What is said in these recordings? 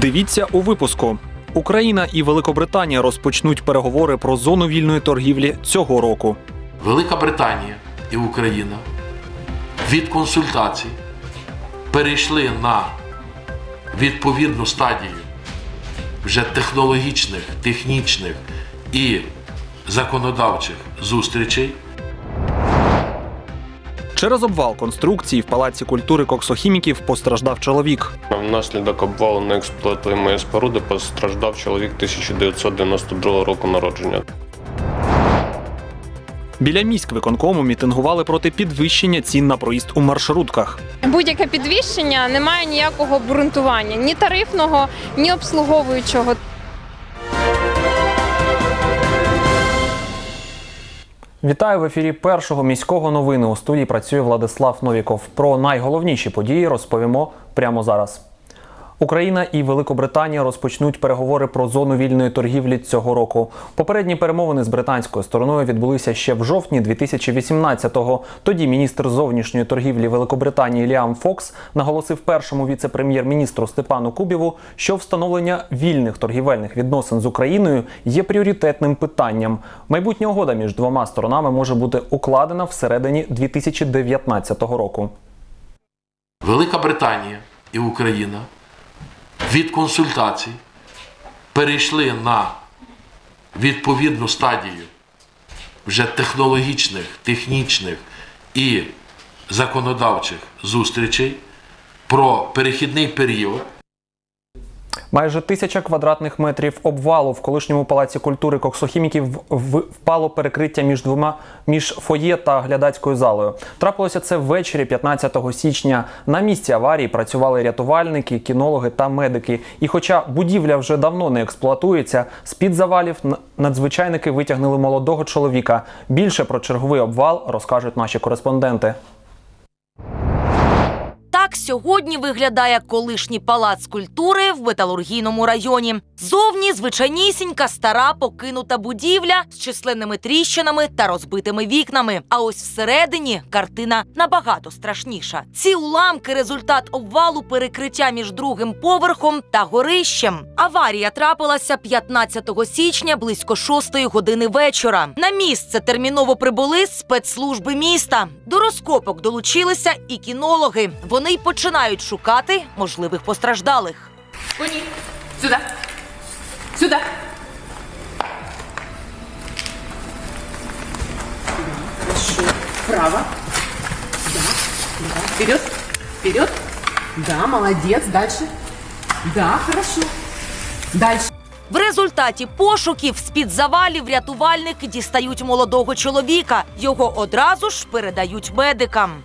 Дивіться у випуску. Україна і Великобританія розпочнуть переговори про зону вільної торгівлі цього року. Велика Британія і Україна від консультацій перейшли на відповідну стадію вже технологічних, технічних і законодавчих зустрічей. Через обвал конструкції в палаці культури коксохіміків постраждав чоловік. Внаслідок обвалу неексплуатуємої споруди постраждав чоловік 1992 року народження. Біля міськ виконкому мітингували проти підвищення цін на проїзд у маршрутках. Будь-яке підвищення не має ніякого обґрунтування ні тарифного, ні обслуговуючого. Вітаю в ефірі першого міського новини. У студії працює Владислав Новіков. Про найголовніші події розповімо прямо зараз. Україна і Великобританія розпочнуть переговори про зону вільної торгівлі цього року. Попередні перемовини з британською стороною відбулися ще в жовтні 2018-го. Тоді міністр зовнішньої торгівлі Великобританії Ліам Фокс наголосив першому віце-прем'єр-міністру Степану Кубіву, що встановлення вільних торгівельних відносин з Україною є пріоритетним питанням. Майбутня угода між двома сторонами може бути укладена всередині 2019 року. Велика Британія і Україна від консультацій перейшли на відповідну стадію вже технологічних, технічних і законодавчих зустрічей про перехідний період. Майже тисяча квадратних метрів обвалу в колишньому палаці культури коксохіміків впало перекриття між двома між фоє та глядацькою залою. Трапилося це ввечері 15 січня. На місці аварії працювали рятувальники, кінологи та медики. І хоча будівля вже давно не експлуатується, з під завалів надзвичайники витягнули молодого чоловіка. Більше про черговий обвал розкажуть наші кореспонденти. Так сьогодні виглядає колишній палац культури в металургійному районі. Зовні звичайнісінька стара покинута будівля з численними тріщинами та розбитими вікнами. А ось всередині картина набагато страшніша. Ці уламки результат обвалу перекриття між другим поверхом та горищем. Аварія трапилася 15 січня близько 6 години вечора. На місце терміново прибули спецслужби міста. До розкопок долучилися і кінологи. Вони починають шукати можливих постраждалих. Кони, сюда, сюда. Хорошо. Вправо. Да, да. Вперед, вперед. Да, молодец. Дальше. Да, хорошо. Дальше. В результаті пошуків з-під завалів рятувальники дістають молодого чоловіка. Його одразу ж передають медикам.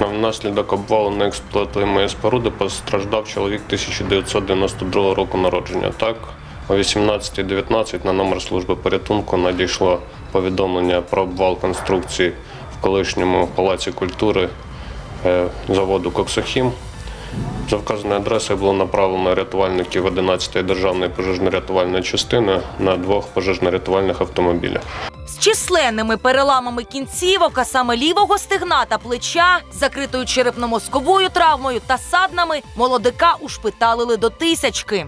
Внаслідок обвалу неексплуатуємої споруди постраждав чоловік 1992 року народження. Так, о 18.19 на номер служби порятунку надійшло повідомлення про обвал конструкції в колишньому палаці культури е, заводу Коксохім. За вказаною адресою було направлено рятувальників 11-ї державної пожежно-рятувальної частини на двох пожежно-рятувальних автомобілях. З численними переламами кінцівок, а саме лівого стегна та плеча, закритою черепно-мозковою травмою та саднами, молодика ушпиталили до тисячки.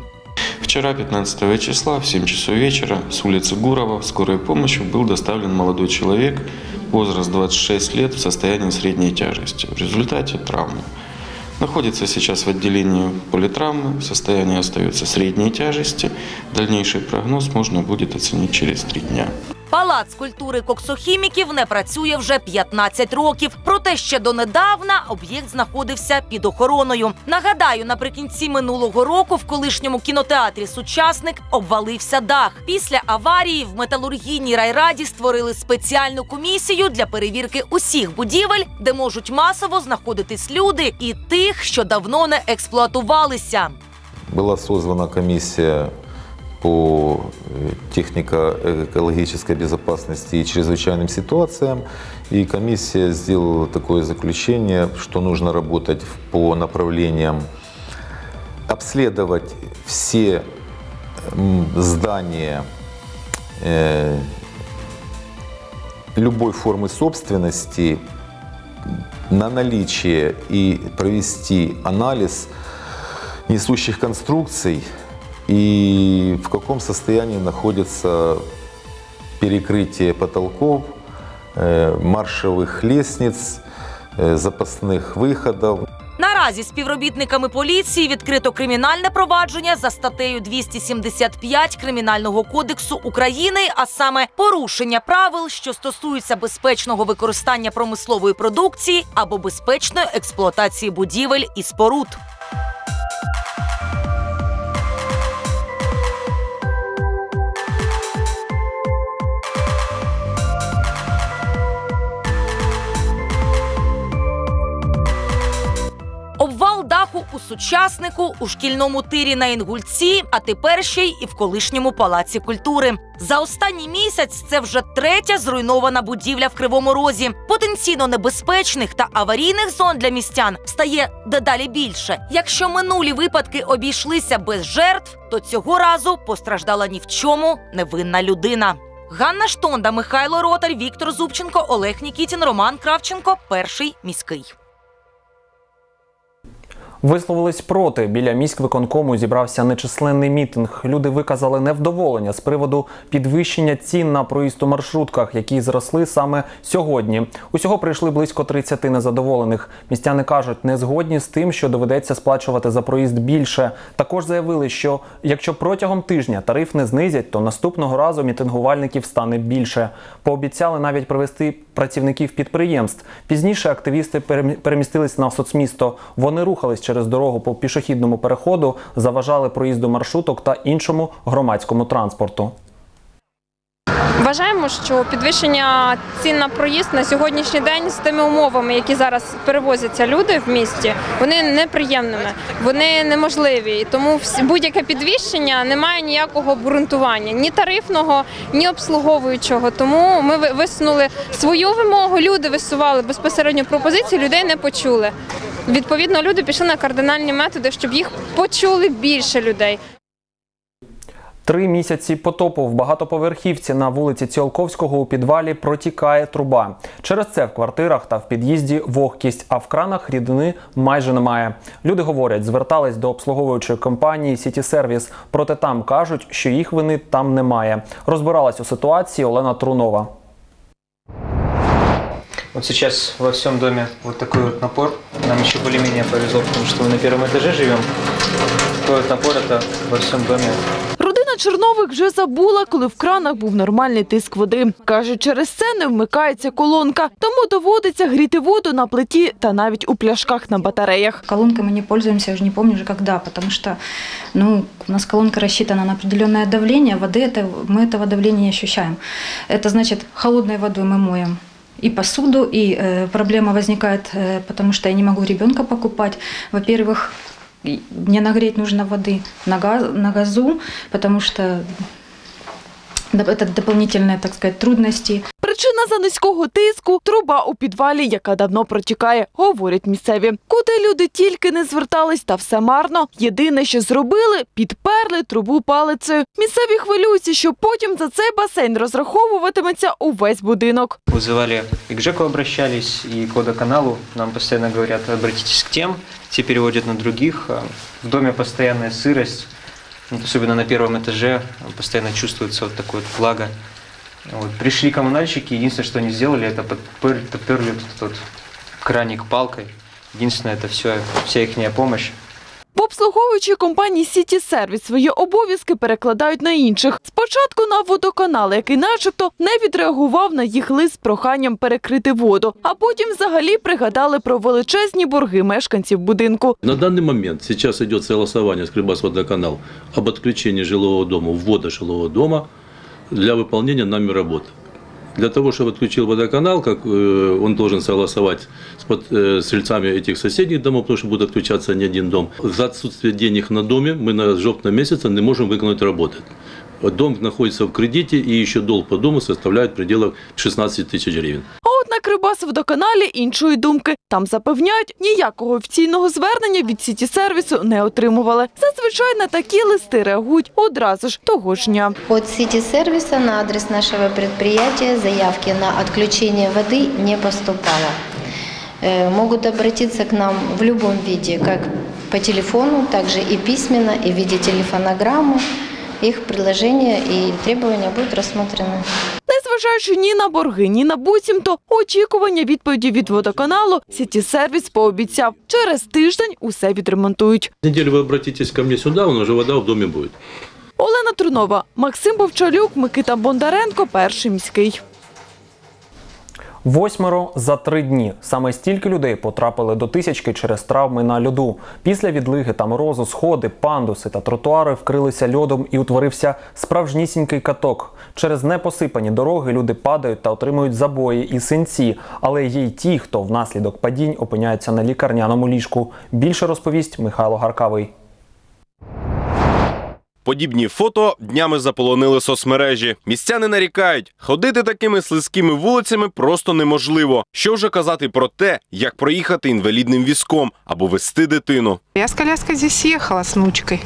Вчера, 15 числа, в 7 часов вечера, с улицы Гурова в скорой помощи был доставлен молодой человек, возраст 26 лет, в состоянии средней тяжести. В результате травмы. Находится сейчас в отделении политравмы, состояние остается средней тяжести. Дальнейший прогноз можно будет оценить через три дня. Палац культури коксохіміків не працює вже 15 років. Проте ще донедавна об'єкт знаходився під охороною. Нагадаю, наприкінці минулого року в колишньому кінотеатрі Сучасник обвалився дах. Після аварії в металургійній райраді створили спеціальну комісію для перевірки усіх будівель, де можуть масово знаходитись люди, і тих, що давно не експлуатувалися. Была созвана комиссия по э, технико-экологической безопасности и чрезвычайным ситуациям. И комиссия сделала такое заключение, что нужно работать по направлениям обследовать все м, здание э, любой формы собственности на наличие и провести анализ несущих конструкций и в каком состоянии находится перекрытие потолков, э, маршевых лестниц, э, запасных выходов. Наразі співробітниками поліції відкрито кримінальне провадження за статтею 275 Кримінального кодексу України, а саме порушення правил, що стосуються безпечного використання промислової продукції або безпечної експлуатації будівель і споруд. Сучаснику, у шкільному тирі на Інгульці, а тепер ще й і в колишньому палаці культури. За останній місяць це вже третя зруйнована будівля в Кривому Розі. Потенційно небезпечних та аварійних зон для містян стає дедалі більше. Якщо минулі випадки обійшлися без жертв, то цього разу постраждала ні в чому невинна людина. Ганна Штонда, Михайло Ротар, Віктор Зубченко, Олег Нікітін, Роман Кравченко. Перший міський. Висловились проти. Біля міськвиконкому зібрався нечисленний мітинг. Люди виказали невдоволення з приводу підвищення цін на проїзд у маршрутках, які зросли саме сьогодні. Усього прийшли близько 30 незадоволених. Містяни кажуть, не згодні з тим, що доведеться сплачувати за проїзд більше. Також заявили, що якщо протягом тижня тариф не знизять, то наступного разу мітингувальників стане більше. Пообіцяли навіть привести працівників підприємств. Пізніше активісти перемістились на соцмісто. Вони рухались через дорогу по пішохідному переходу, заважали проїзду маршруток та іншому громадському транспорту. Вважаємо, що підвищення цін на проїзд на сьогоднішній день з тими умовами, які зараз перевозяться люди в місті, вони неприємними, вони неможливі. Тому будь-яке підвищення не має ніякого обґрунтування, ні тарифного, ні обслуговуючого. Тому ми ви- висунули свою вимогу. Люди висували безпосередньо пропозиції, людей не почули. Відповідно, люди пішли на кардинальні методи, щоб їх почули більше людей. Три місяці потопу в багатоповерхівці на вулиці Ціолковського у підвалі протікає труба. Через це в квартирах та в під'їзді вогкість, а в кранах рідини майже немає. Люди говорять, звертались до обслуговуючої компанії Сіті Сервіс, проте там кажуть, що їх вини там немає. Розбиралась у ситуації Олена Трунова. Вот сейчас во всем доме вот такой вот напор. Нам еще более-менее повезло, потому что мы на первом этаже живем. Такой вот напор это во всем доме Родина Чернових вже забула, коли в кранах був нормальний тиск води. Каже, через це не вмикається колонка, тому доводиться гріти воду на плиті та навіть у пляшках на батареях. Колонкой мы не пользуемся, я уже не помню уже когда, потому что ну, у нас колонка рассчитана на определенное давление, воды это, мы этого давления не ощущаем. Это значит, холодной водой мы моем и посуду, и э, проблема возникает, э, потому что я не могу ребенка покупать. Во-первых, и мне нагреть нужно воды на, газ, на газу, потому что да, это дополнительные, так сказать, трудности. Причина за низького тиску – труба у підвалі, яка давно протікає, говорять місцеві. Куди люди тільки не звертались, та все марно. Єдине, що зробили – підперли трубу палицею. Місцеві хвилюються, що потім за цей басейн розраховуватиметься увесь будинок. вызывали и к ЖЭКу обращались, и к водоканалу. Нам постоянно говорят, обратитесь к тем, те переводят на других. А В доме постоянная сырость, вот особенно на первом этаже постоянно чувствуется вот такой вот влага. Вот. Пришли коммунальщики, единственное, что они сделали, это подперли, подперли вот этот вот краник палкой. Единственное, это все, вся их помощь. В обслуговуючій компанії Сіті Сервіс свої обов'язки перекладають на інших. Спочатку на водоканал, який начебто не відреагував на їх лист з проханням перекрити воду, а потім взагалі пригадали про величезні борги мешканців будинку. На данный момент сейчас идет согласование с Крыбасводоканал об отключении жилого дома, ввода жилого дома для выполнения нами работ. Для того, чтобы отключил водоканал, как э, он должен согласовать с, под- э, с жильцами этих соседних домов, потому что будет отключаться не один дом. За отсутствие денег на доме мы на жовтном месяце не можем выполнить работы. Дом находится в кредите, и еще долг по дому составляет в пределах 16 тысяч гривен. А от на Кривбасводоканалі іншої думки. Там запевняють, ніякого офіційного звернення від сіті сервісу не отримували. Зазвичай на такі листи реагують одразу ж того ж дня. От сети сервиса на адрес нашего предприятия заявки на отключение воды не поступало. Э, Могут обратиться к нам в любом виде, как по телефону, также и письменно, и в виде телефонограммы. Их предложения и требования будут рассмотрены. Незважаючи ні на борги, ні на буцімто, очікування відповіді від водоканалу сіті сервіс пообіцяв. Через тиждень усе відремонтують. Неділю ви обратитесь ко мне сюди, у нас уже вода в домі буде. Олена Трунова, Максим Бовчалюк, Микита Бондаренко, перший міський. Восьмеро за три дні. Саме стільки людей потрапили до тисячки через травми на льоду. Після відлиги та морозу сходи, пандуси та тротуари вкрилися льодом і утворився справжнісінький каток. Через непосипані дороги люди падають та отримують забої і синці. Але є й ті, хто внаслідок падінь опиняються на лікарняному ліжку. Більше розповість Михайло Гаркавий. Подібні фото днями заполонили соцмережі. Містяни нарікають, ходити такими слизькими вулицями просто неможливо. Що вже казати про те, як проїхати інвалідним візком або вести дитину. Я з коляски здесь ехала с внучкой.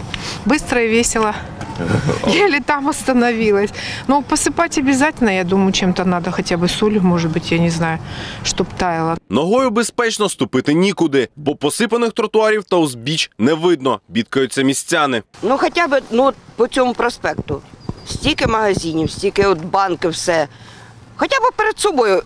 Быстро и весело. Еле там остановилась. Но посыпать обязательно, я думаю, чем-то надо, хотя бы солью, может быть, я не знаю, чтоб таяло. Ногою безпечно ступити нікуди, бо посипаних тротуарів та узбіч не видно, бідкаються містяни. Ну хоча б ну, от по цьому проспекту. Стільки магазинів, стільки от банки, все. Хоча б перед собою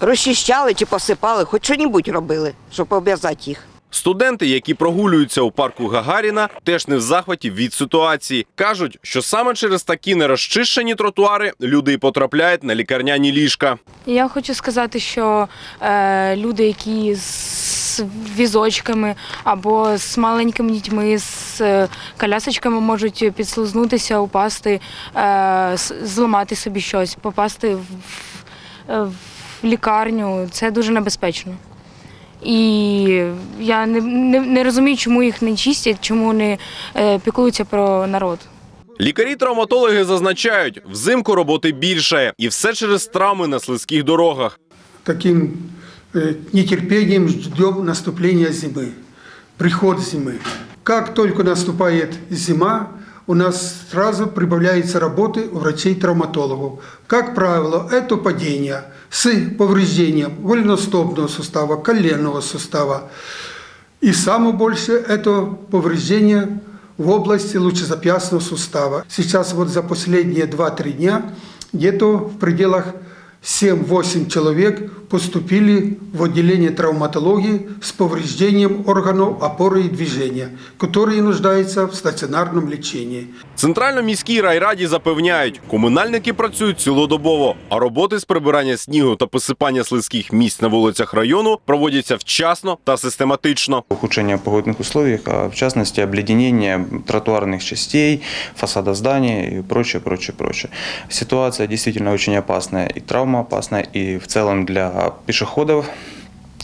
розчищали чи посипали, хоч що-небудь робили, щоб обв'язати їх. Студенти, які прогулюються у парку Гагаріна, теж не в захваті від ситуації. кажуть, що саме через такі нерозчищені тротуари люди й потрапляють на лікарняні ліжка. Я хочу сказати, що е, люди, які з візочками або з маленькими дітьми, з е, колясочками можуть підслизнутися, упасти, е, зламати собі щось, попасти в, в, в лікарню. Це дуже небезпечно. І я не, не, не розумію, чому їх не чистять, чому не е, піклуються про народ. Лікарі-травматологи зазначають, взимку роботи більше, і все через травми на слизьких дорогах. таким э, нетерпением ждем наступления зимы, приход зимы. Как только наступает зима, у нас сразу прибавляется работы у врачей-травматологов. Как правило, это падение с повреждением голеностопного сустава, коленного сустава. И самое большее – это повреждение в области лучезапястного сустава. Сейчас вот за последние 2-3 дня где-то в пределах 7-8 человек поступили в отделение травматологии с повреждением органов опоры и движения, которые нуждаются в стационарном лечении. Центрально-міській райраді запевняють, комунальники працюють цілодобово, а роботи з прибирання снігу та посипання слизьких місць на вулицях району проводяться вчасно та систематично. ухудшение погодных условий, а в частности обледенение тротуарных частей, фасада здания и прочее, прочее, прочее. Ситуация действительно очень опасная и травмоопасная, и в целом для пешеходов.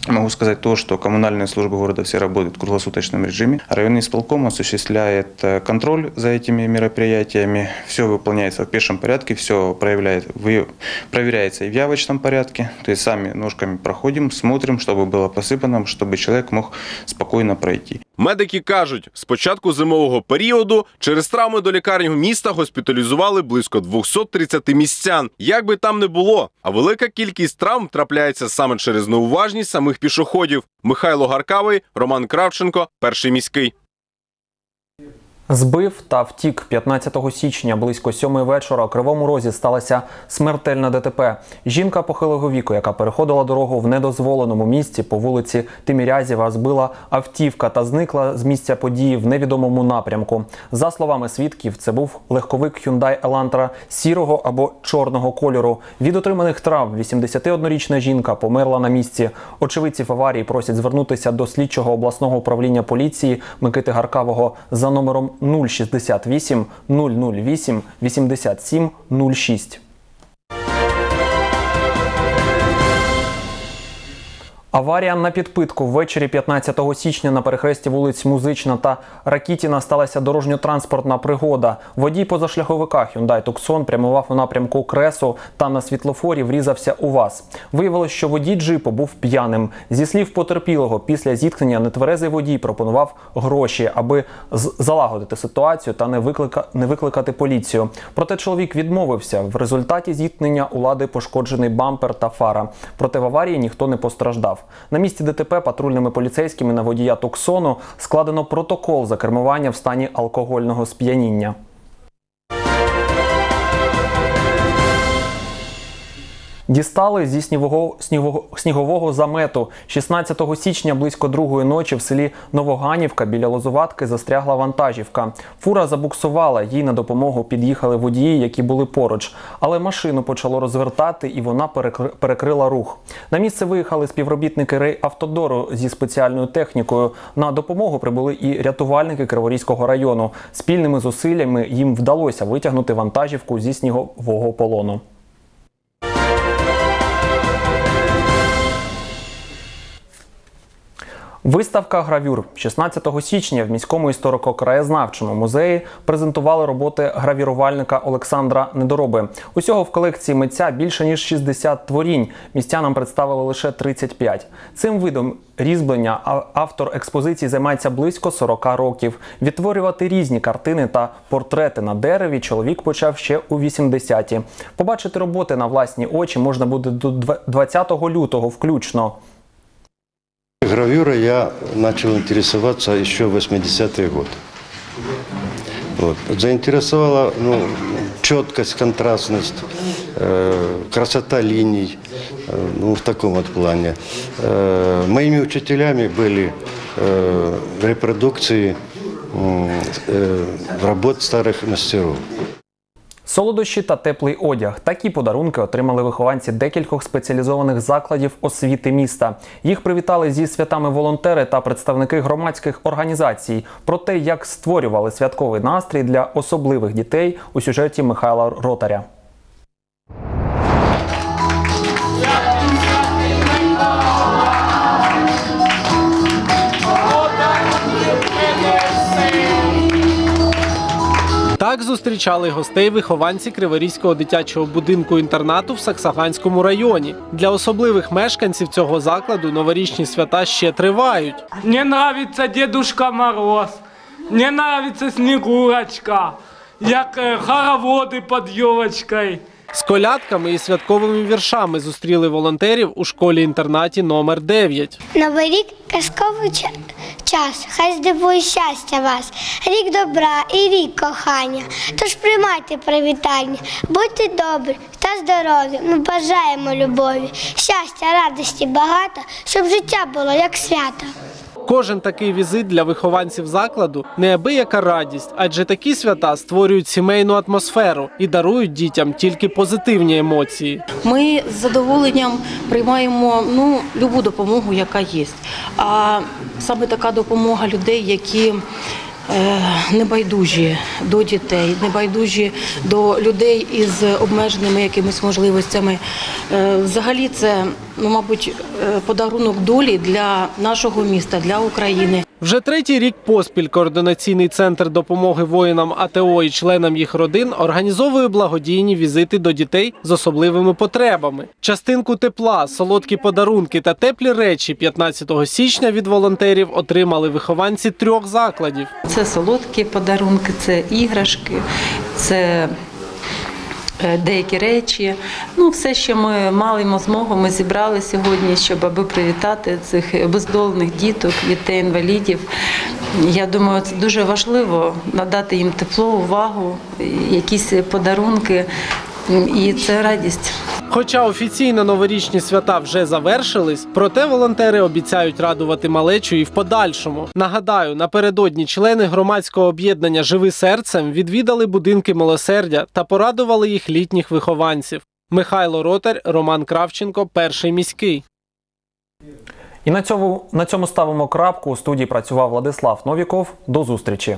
Могу сказать то, что коммунальные службы города все работают в круглосуточном режиме. Районный исполком осуществляет э, контроль за этими мероприятиями. Все выполняется в пешем порядке, все проявляет, вы- проверяется и в явочном порядке. То есть сами ножками проходим, смотрим, чтобы было посыпано, чтобы человек мог спокойно пройти. Медики кажуть, з початку зимового періоду через травми до лікарні міста госпіталізували близько 230 містян. Як би там не було, а велика кількість травм трапляється саме через неуважність самих пішоходів. Михайло Гаркавий, Роман Кравченко, перший міський. Збив та втік 15 січня близько сьомої вечора Кривому Розі сталася смертельна ДТП. Жінка похилого віку, яка переходила дорогу в недозволеному місці по вулиці Тимірязєва, збила автівка та зникла з місця події в невідомому напрямку. За словами свідків, це був легковик Hyundai Elantra сірого або чорного кольору. Від отриманих травм 81-річна жінка померла на місці. Очевидців аварії просять звернутися до слідчого обласного управління поліції Микити Гаркавого за номером 068 008 87 06. Аварія на підпитку ввечері 15 січня на перехресті вулиць Музична та Ракітіна сталася дорожньо-транспортна пригода. Водій позашляховика Hyundai Tucson прямував у напрямку Кресу та на світлофорі врізався у ВАЗ. Виявилось, що водій джипу був п'яним. Зі слів потерпілого, після зіткнення нетверезий водій пропонував гроші, аби залагодити ситуацію та не, виклика... не викликати поліцію. Проте чоловік відмовився. В результаті зіткнення у лади пошкоджений бампер та фара. Проте в аварії ніхто не постраждав. На місці ДТП патрульними поліцейськими на водія Туксону складено протокол за кермування в стані алкогольного сп'яніння. Дістали зі снігового, снігового, снігового замету. 16 січня близько другої ночі в селі Новоганівка біля Лозуватки застрягла вантажівка. Фура забуксувала, їй на допомогу під'їхали водії, які були поруч. Але машину почало розвертати і вона перекри- перекрила рух. На місце виїхали співробітники рейавтодору зі спеціальною технікою. На допомогу прибули і рятувальники Криворізького району. Спільними зусиллями їм вдалося витягнути вантажівку зі снігового полону. Виставка гравюр 16 січня в міському історико-краєзнавчому музеї презентували роботи гравірувальника Олександра Недороби. Усього в колекції митця більше ніж 60 творінь. Містянам представили лише 35. Цим видом різьблення автор експозиції займається близько 40 років. Відтворювати різні картини та портрети на дереві чоловік почав ще у 80-ті. Побачити роботи на власні очі можна буде до дв- 20 лютого включно. Гравюрой я начал интересоваться еще в 80-е годы. Вот. Заинтересовала ну, четкость, контрастность, э, красота линий, э, ну, в таком вот плане. Э, моими учителями были э, репродукции м, э, работ старых мастеров. Солодощі та теплий одяг. Такі подарунки отримали вихованці декількох спеціалізованих закладів освіти міста. Їх привітали зі святами волонтери та представники громадських організацій. Про те, як створювали святковий настрій для особливих дітей у сюжеті Михайла Ротаря. Зустрічали гостей вихованці Криворізького дитячого будинку інтернату в Саксаганському районі. Для особливих мешканців цього закладу новорічні свята ще тривають. Мені подобається дідушка Мороз, мені подобається снігурочка, як е, хороводи під елочкой. З колядками і святковими віршами зустріли волонтерів у школі-інтернаті номер 9. Новий рік казковий час, хай здивує щастя вас, рік добра і рік кохання. Тож приймайте привітання, будьте добрі та здорові. Ми бажаємо любові, щастя, радості багато, щоб життя було як свято. Кожен такий візит для вихованців закладу неабияка радість, адже такі свята створюють сімейну атмосферу і дарують дітям тільки позитивні емоції. Ми з задоволенням приймаємо ну, любу допомогу, яка є. А саме така допомога людей, які е, небайдужі до дітей, небайдужі до людей із обмеженими якимись можливостями. Е, взагалі, це, ну, мабуть, е, подарунок долі для нашого міста, для України. Вже третій рік поспіль координаційний центр допомоги воїнам АТО і членам їх родин організовує благодійні візити до дітей з особливими потребами. Частинку тепла, солодкі подарунки та теплі речі 15 січня від волонтерів отримали вихованці трьох закладів. Це солодкі подарунки, це іграшки, це деякі речі. Ну, все, що ми маємо змогу, ми зібрали сьогодні, щоб аби привітати цих бездолних діток, дітей інвалідів. Я думаю, це дуже важливо надати їм тепло, увагу, якісь подарунки, і це радість. Хоча офіційно новорічні свята вже завершились, проте волонтери обіцяють радувати малечу і в подальшому. Нагадаю, напередодні члени громадського об'єднання Живи серцем відвідали будинки милосердя та порадували їх літніх вихованців. Михайло Ротар, Роман Кравченко, перший міський. І на цьому, на цьому ставимо крапку. У студії працював Владислав Новіков. До зустрічі.